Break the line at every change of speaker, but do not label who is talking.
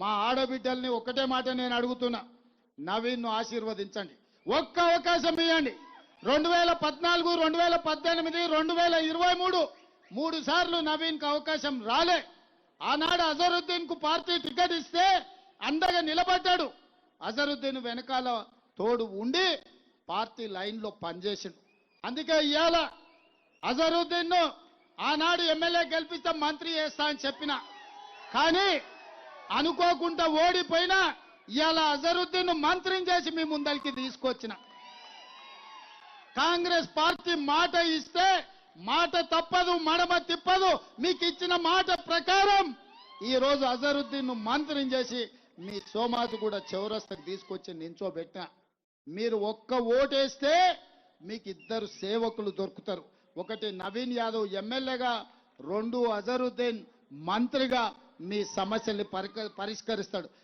మా ఆడబిడ్డల్ని ఒకటే మాట నేను అడుగుతున్నా. నవీన్ను ఆశీర్వదించండి. ఒక్క అవకాశం ఇవ్వండి. రెండు వేల పద్నాలుగు రెండు వేల పద్దెనిమిది రెండు వేల ఇరవై మూడు మూడు సార్లు నవీన్కు అవకాశం రాలే. ఆనాడు అజరుద్దీన్కు పార్టీ టికెట్ ఇస్తే అండగా నిలబడ్డాడు. అజరుద్దీన్ వెనకాల తోడు ఉండి పార్టీ లైన్లో పనిచేసిండు. అందుకే ఇవాళ అజరుద్దీన్ను ఆనాడు ఎమ్మెల్యే గెలిపిస్తే మంత్రి చేస్తా అని చెప్పిన. కానీ అనుకోకుండా ఓడిపోయినా ఇలా అజరుద్దీన్ మంత్రిని చేసి మీ ముందరికి తీసుకొచ్చిన. కాంగ్రెస్ పార్టీ మాట ఇస్తే మాట తప్పదు మడమ తిప్పదు మీకు ఇచ్చిన మాట ప్రకారం ఈరోజు అజరుద్దీన్ మంత్రిని చేసి మీ సోమాజు కూడా చౌరస్తకు తీసుకొచ్చి నించోబెట్టిన. మీరు ఒక్క ఓటేస్తే మీకు ఇద్దరు సేవకులు దొరుకుతారు. ఒకటి నవీన్ యాదవ్ ఎమ్మెల్యేగా రెండు అజరుద్దీన్ మంత్రిగా మీ సమస్యల్ని పరిక- పరిష్కరిస్తాడు.